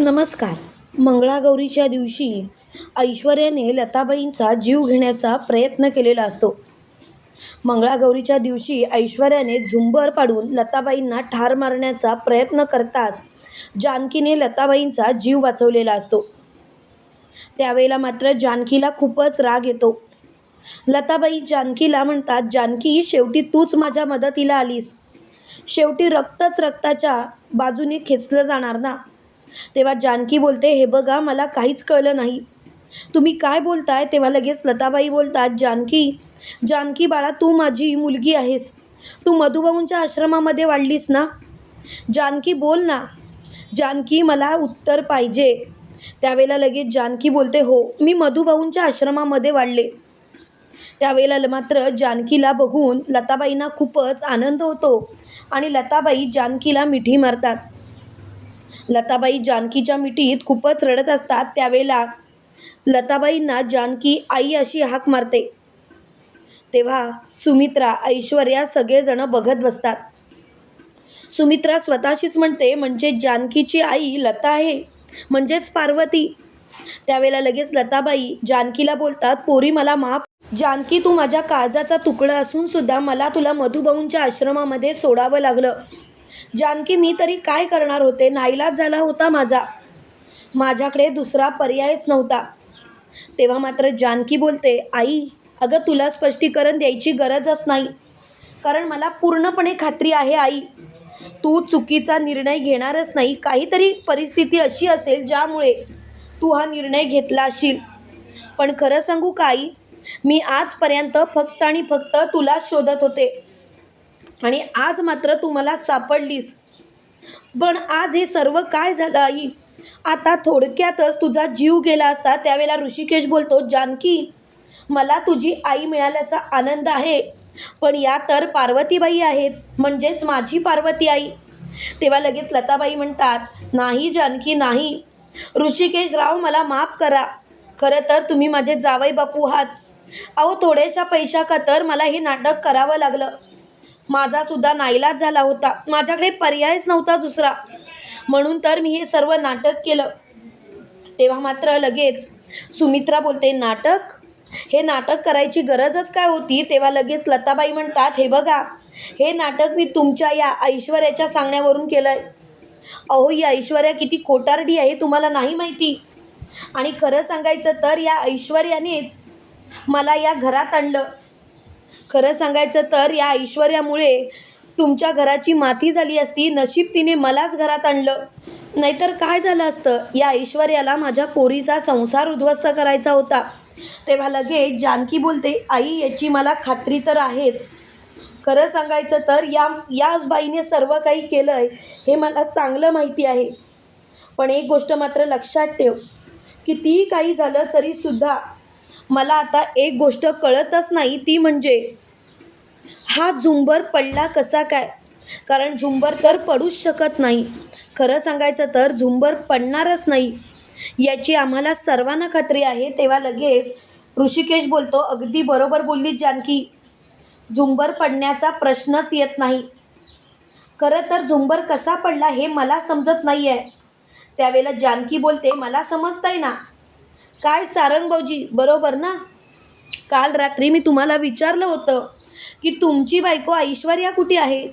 नमस्कार. मंगळागौरीच्या दिवशी ऐश्वर्याने लताबाईंचा जीव घेण्याचा प्रयत्न केलेला असतो. मंगळागौरीच्या दिवशी ऐश्वर्याने झुंबर पाडून लताबाईंना ठार मारण्याचा प्रयत्न करताच जानकीने लताबाईंचा जीव वाचवलेला असतो. त्यावेळेला मात्र जानकीला खूपच राग येतो. लताबाई जानकीला म्हणतात जानकी शेवटी तूच माझ्या मदतीला आलीस. शेवटी रक्तच रक्ताच्या बाजूने खेचलं जाणार ना? तेव्हा जानकी बोलते हे बघा मला काहीच कळलं नाही. तुम्ही काय बोलताय? तेव्हा लगेच लताबाई बोलतात जानकी जानकी बाळा तू माझी मुलगी आहेस. तू मधुबाऊंच्या आश्रमामध्ये वाढलीस ना? जानकी बोल ना. जानकी मला उत्तर पाहिजे. त्यावेळेला लगेच जानकी बोलते हो मी मधुबाऊंच्या आश्रमामध्ये वाढले. त्यावेळेला मात्र जानकीला बघून लताबाईंना खूपच आनंद होतो आणि लताबाई जानकीला मिठी मारतात. लताबाई जानकीच्या मिठीत खूपच रडत असतात त्यावेळेला. लताबाईंना जानकी आई अशी हाक मारते. तेव्हा सुमित्रा ऐश्वर्या सगळेजण बघत बसतात. सुमित्रा स्वतःशीच म्हणते म्हणजे जानकीची आई लता आहे. म्हणजेच पार्वती. त्यावेळेला लगेच लताबाई जानकीला बोलतात पोरी मला माफ जानकी तू माझ्या काळजाचा तुकडा असून सुद्धा मला तुला मधुभाऊंच्या आश्रमामध्ये सोडावं लागलं. जानकी मी तरी काय करणार होते? नाईलाज झाला होता माझा. माझ्याकडे दुसरा पर्यायच नव्हता. तेव्हा मात्र जानकी बोलते आई अगं तुला स्पष्टीकरण द्यायची गरजच नाही. कारण मला पूर्णपणे खात्री आहे आई. तू चुकीचा निर्णय घेणारच नाही. काहीतरी परिस्थिती अशी असेल ज्यामुळे तू हा निर्णय घेतला असशील पण खरं सांगू का आई? मी आजपर्यंत फक्त आणि फक्त तुलाच शोधत होते. आणि आज मात्र तू मला सापडलीस. पण आज हे सर्व काय झालं आई? आता थोडक्यातच तुझा जीव गेला असता त्यावेळेला ऋषिकेश बोलतो जानकी मला तुझी आई मिळाल्याचा आनंद आहे पण या तर पार्वतीबाई आहेत म्हणजेच माझी पार्वती आई. तेव्हा लगेच लताबाई म्हणतात नाही जानकी नाही. ऋषिकेश राव मला माफ करा. खरं तर तुम्ही माझे जावई बापू आहात. अहो थोड्याशा पैशाका तर मला हे नाटक करावं लागलं. माझा सुद्धा नाईलाज झाला होता. माझ्याकडे पर्यायच नव्हता दुसरा. म्हणून तर मी हे सर्व नाटक केलं. तेव्हा मात्र लगेच सुमित्रा बोलते नाटक? हे नाटक करायची गरजच काय होती? तेव्हा लगेच लताबाई म्हणतात हे बघा हे नाटक मी तुमच्या या ऐश्वर्याच्या सांगण्यावरून केलं आहे अहो ही ऐश्वर्या किती खोटारडी आहे तुम्हाला नाही माहिती. आणि खरं सांगायचं तर या ऐश्वर्यानेच मला या घरात आणलं. खरं सांगायचं तर या ऐश्वर्यामुळे तुमच्या घराची माती झाली असती नशीब तिने मलाच घरात आणलं. नाहीतर काय झालं असतं? या ऐश्वर्याला माझ्या पोरीचा संसार उद्ध्वस्त करायचा होता. तेव्हा लगेच जानकी बोलते आई याची मला खात्री तर आहेच. खरं सांगायचं तर या या बाईने सर्व काही केलं आहे हे मला चांगलं माहिती आहे. पण एक गोष्ट मात्र लक्षात ठेव कितीही काही झालं तरीसुद्धा मला आता एक गोष्ट कळतच नाही ती म्हणजे हा झुंबर पडला कसा काय? कारण झुंबर तर पडूच शकत नाही. खरं सांगायचं तर झुंबर पडणारच नाही. याची आम्हाला सर्वांना खात्री आहे. तेव्हा लगेच ऋषिकेश बोलतो अगदी बरोबर बोलली जानकी. झुंबर पडण्याचा प्रश्नच येत नाही. खरं तर झुंबर कसा पडला हे मला समजत नाही आहे त्यावेळेला जानकी बोलते मला समजतंय ना. काय सारंग भाऊजी? बरोबर ना? काल रात्री मी तुम्हाला विचारलं होतं की तुमची बायको ऐश्वर्या कुठे आहे?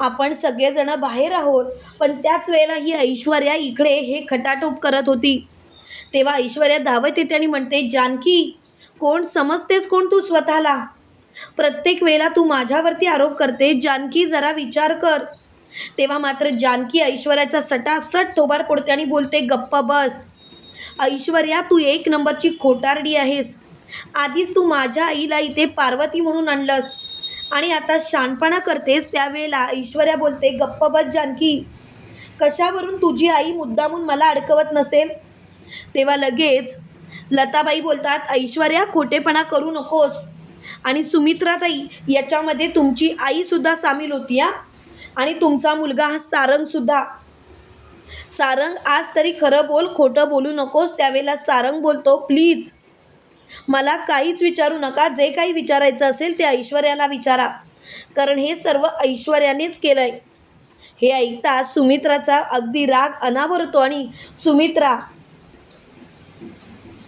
आपण सगळेजणं बाहेर आहोत पण त्याच वेळेला ही ऐश्वर्या इकडे हे खटाटोप करत होती. तेव्हा ऐश्वर्या धावत येते आणि म्हणते जानकी कोण समजतेस कोण तू स्वतःला? प्रत्येक वेळेला तू माझ्यावरती आरोप करते. जानकी जरा विचार कर. तेव्हा मात्र जानकी ऐश्वर्याचा सटासट थोबार पडते आणि बोलते गप्प बस. ऐश्वर्या तू एक नंबरची खोटारडी आहेस. आधीच तू माझ्या आईला इथे पार्वती म्हणून आणलंस. आणि आता शानपणा करतेस त्यावेळेला ऐश्वर्या बोलते गप्प बस जानकी. कशावरून तुझी आई मुद्दामून मला अडकवत नसेल? तेव्हा लगेच लताबाई बोलतात ऐश्वर्या खोटेपणा करू नकोस. आणि सुमित्राताई याच्यामध्ये तुमची आईसुद्धा सामील होती हा? आणि तुमचा मुलगा हा सारंगसुद्धा. सारंग आज तरी खरं बोल खोटं बोलू नकोस त्यावेळेला सारंग बोलतो प्लीज मला काहीच विचारू नका जे काही विचारायचं असेल ते ऐश्वर्याला विचारा. कारण हे सर्व ऐश्वर्यानेच केलं आहे हे ऐकता सुमित्राचा अगदी राग अनावरतो आणि सुमित्रा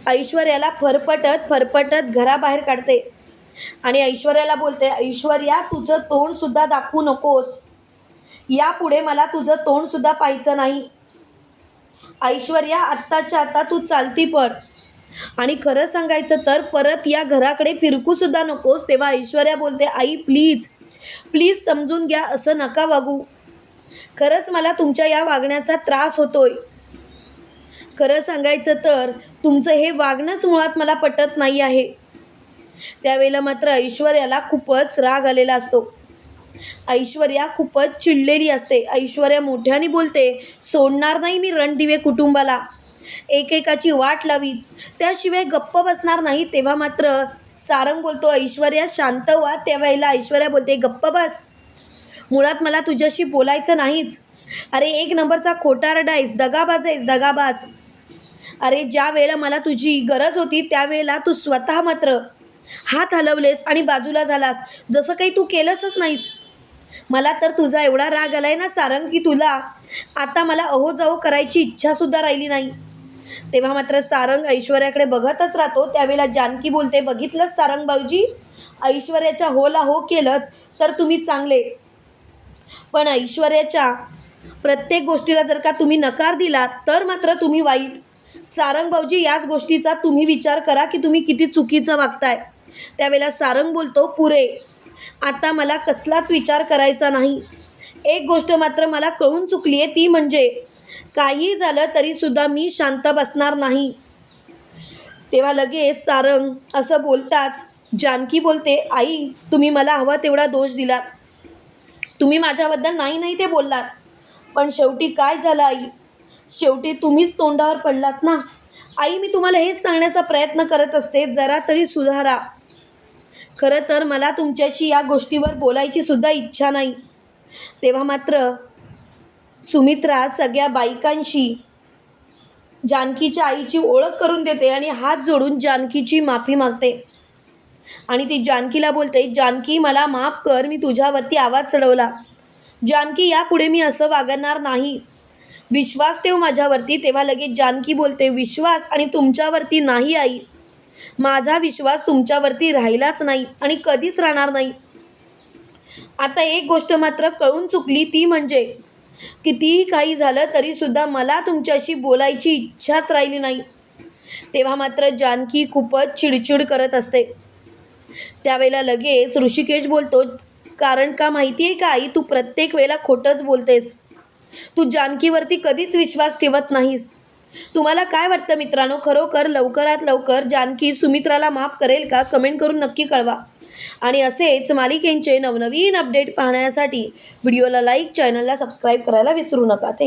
ऐश्वर्याला फरफटत फरफटत घराबाहेर काढते. आणि ऐश्वर्याला बोलते ऐश्वर्या तुझं तोंडसुद्धा दाखवू नकोस. यापुढे मला तुझं तोंडसुद्धा पाहायचं नाही. ऐश्वर्या आत्ताच्या आता तू चालती पड आणि खरं सांगायचं तर परत या घराकडे फिरकूसुद्धा नकोस तेव्हा ऐश्वर्या बोलते आई प्लीज प्लीज समजून घ्या असं नका वागू. खरंच मला तुमच्या या वागण्याचा त्रास होतोय. खरं सांगायचं तर तुमचं हे वागणंच मुळात मला पटत नाही आहे. त्यावेळेला मात्र ऐश्वर्याला खूपच राग आलेला असतो. ऐश्वर्या खूपच चिडलेली असते. ऐश्वर्या मोठ्याने बोलते सोडणार नाही मी रणदिवे कुटुंबाला. एकेकाची वाट लावी त्याशिवाय गप्प बसणार नाही तेव्हा मात्र सारंग बोलतो ऐश्वर्या शांत व्हा त्यावेळेला ऐश्वर्या बोलते गप्प बस. मुळात मला तुझ्याशी बोलायचं नाहीच. अरे एक नंबरचा खोटारडा आहेस दगाबाज आहेस दगाबाज. अरे ज्या वेळेला मला तुझी गरज होती त्यावेळेला तू स्वतः मात्र हात हलवलेस आणि बाजूला झालास. जसं काही तू केलंसच नाहीस. मला तर तुझा एवढा राग आलाय ना सारंग की तुला? आता मला अहो जाओ करायची इच्छासुद्धा राहिली नाही. तेव्हा मात्र सारंग ऐश्वर्याकडे बघतच राहतो. त्यावेळेला जानकी बोलते बघितलं सारंग भाऊजी? ऐश्वर्याच्या होला हो केलं तर तुम्ही चांगले. पण ऐश्वर्याच्या प्रत्येक गोष्टीला जर का तुम्ही नकार दिला तर मात्र तुम्ही वाईट. सारंग भाऊजी याच गोष्टीचा तुम्ही विचार करा की तुम्ही किती चुकीचं वागताय. त्यावेळेला सारंग बोलतो पुरे आता मला कसलाच विचार करायचा नाही. एक गोष्ट मात्र मला कळून चुकली आहे ती म्हणजे काही झालं तरीसुद्धा मी शांत बसणार नाही. तेव्हा लगेच सारंग असं बोलताच जानकी बोलते आई तुम्ही मला हवा तेवढा दोष दिलात. तुम्ही माझ्याबद्दल नाही नाही ते बोललात. पण शेवटी काय झालं आई? शेवटी तुम्हीच तोंडावर पडलात ना. आई मी तुम्हाला हेच सांगण्याचा प्रयत्न करत असते जरा तरी सुधारा. खरं तर मला तुमच्याशी या गोष्टीवर बोलायची सुद्धा इच्छा नाही. तेव्हा मात्र सुमित्रा सगळ्या बायकांशी जानकीच्या आईची ओळख करून देते आणि हात जोडून जानकीची माफी मागते. आणि ती जानकीला बोलते जानकी मला माफ कर मी तुझ्यावरती आवाज चढवला. जानकी यापुढे मी असं वागणार नाही. विश्वास ठेव माझ्यावरती. तेव्हा लगेच जानकी बोलते विश्वास आणि तुमच्यावरती नाही आई. माझा विश्वास तुमच्यावरती राहिलाच नाही आणि कधीच राहणार नाही. आता एक गोष्ट मात्र कळून चुकली ती म्हणजे कितीही काही झालं तरीसुद्धा मला तुमच्याशी बोलायची इच्छाच राहिली नाही. तेव्हा मात्र जानकी खूपच चिडचिड करत असते. त्यावेळेला लगेच ऋषिकेश बोलतो कारण का माहिती आहे का आई तू प्रत्येक वेळेला खोटंच बोलतेस. तू जानकीवरती कधीच विश्वास ठेवत नाहीस. तुम्हाला काय वाटतं मित्रांनो? खरोखर लवकरात लवकर जानकी सुमित्राला माफ करेल का? कमेंट करून नक्की कळवा. आणि असेच मालिकेंचे नवनवीन अपडेट पाहण्यासाठी व्हिडिओला लाईक चॅनलला सबस्क्राईब करायला विसरू नका. ते